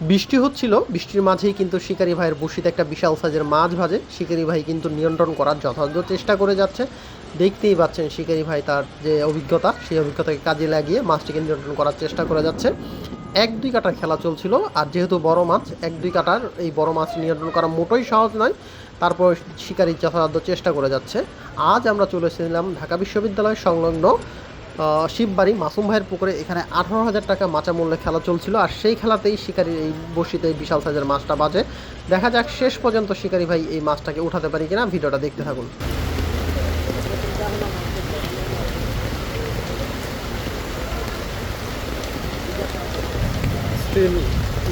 বৃষ্টি হচ্ছিল, বৃষ্টির মাঝেই কিন্তু শিকারি ভাইয়ের বসিতে একটা বিশাল সাইজের মাছ ভাজে। শিকারি ভাই কিন্তু নিয়ন্ত্রণ করার যথাযথ চেষ্টা করে যাচ্ছে। দেখতেই পাচ্ছেন শিকারি ভাই তার যে অভিজ্ঞতা, সেই অভিজ্ঞতাকে কাজে লাগিয়ে মাছটিকে নিয়ন্ত্রণ করার চেষ্টা করে যাচ্ছে। এক দুই কাটার খেলা চলছিল, আর যেহেতু বড় মাছ, এক দুই কাটার এই বড় মাছ নিয়ন্ত্রণ করা মোটেই সহজ নয়। তারপর শিকারি যথাযথ চেষ্টা করে যাচ্ছে। আজ আমরা চলে এসেছিলাম ঢাকা বিশ্ববিদ্যালয় সংলগ্ন শিববাড়ি মাসুম ভাইয়ের পুকুরে এখানে আঠারো হাজার টাকা মাচা মূল্যে খেলা চলছিল, আর সেই খেলাতেই শিকারি এই বসিতে বিশাল সাইজের মাছটা বাজে। দেখা যাক শেষ পর্যন্ত শিকারি ভাই এই মাছটাকে উঠাতে পারি কিনা, ভিডিওটা দেখতে থাকুন।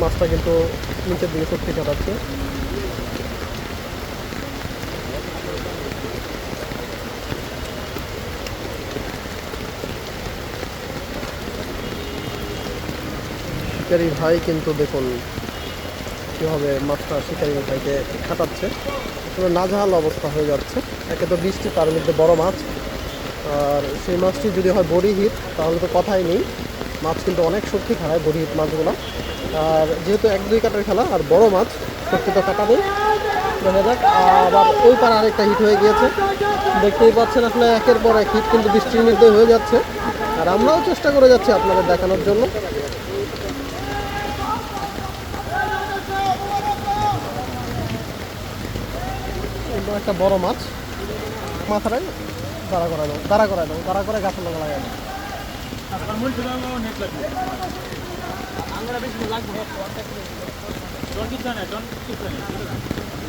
মাছটা কিন্তু নিচের দিকে সত্যি কাটাচ্ছে। শিকারি ভাই কিন্তু দেখুন কীভাবে মাছটা শিকারি ভাইকে খাটাচ্ছে। পুরো নাজেহাল অবস্থা হয়ে যাচ্ছে। একে তো বৃষ্টি, তার মধ্যে বড় মাছ। আর সেই মাছটি যদি হয় বড়ি হিট, তাহলে তো কথাই নেই। মাছ কিন্তু অনেক শক্তি খায় বড়ি হিট মাছগুলো। আর যেহেতু এক দুই কাটার খেলা, আর বড় মাছ, শক্তি তো কাটা নেই দেখা যাক, আবার ওই পারে আরেকটা হিট হয়ে গিয়েছে। দেখতেই পাচ্ছেন আসলে একের পর এক হিট কিন্তু বৃষ্টির মধ্যে হয়ে যাচ্ছে। আর আমরাও চেষ্টা করে যাচ্ছি আপনাদের দেখানোর জন্য। এগুলো একটা বড় মাছ। মাথাটাই দাঁড়া করা দাও, দাঁড়া করা দাও, দাঁড়া করে গাছের লগা লাগাই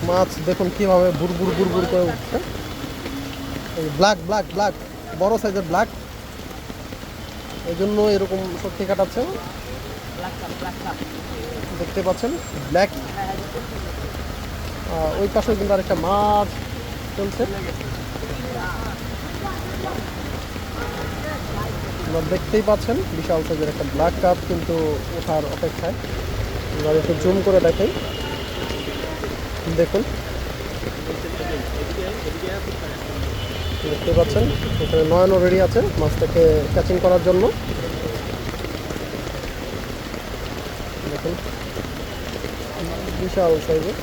মাছ দেখুন কীভাবে বুর বুর করে উঠছে। এই ব্ল্যাক ব্ল্যাক ব্ল্যাক বড় সাইজের ব্ল্যাক এই জন্য এরকম শক্তি কাটাচ্ছে। দেখতে পাচ্ছেন? ব্ল্যাক ওই পাশে কিন্তু আরেকটা মাছ চলছে। দেখতেই পাচ্ছেন, বিশাল সাইজের একটা ব্ল্যাক কাপ কিন্তু ওঠার অপেক্ষায়। এবার একটু জুম করে দেখাই দেখুন। দেখতে পাচ্ছেন, এখানে নয়নও রেডি আছে মাছটাকে ক্যাচিং করার জন্য। দেখুন। বিশাল সাইজের।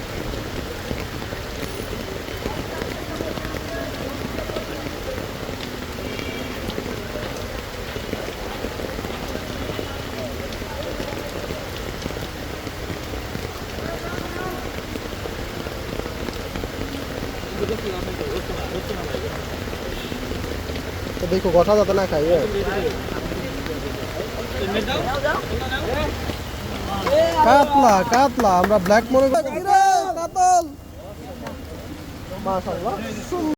তো দেখো গোটা যাতে না খাই এ। কাতলা কাতলা আমরা ব্ল্যাক মনে করি কাতল মাশাআল্লাহ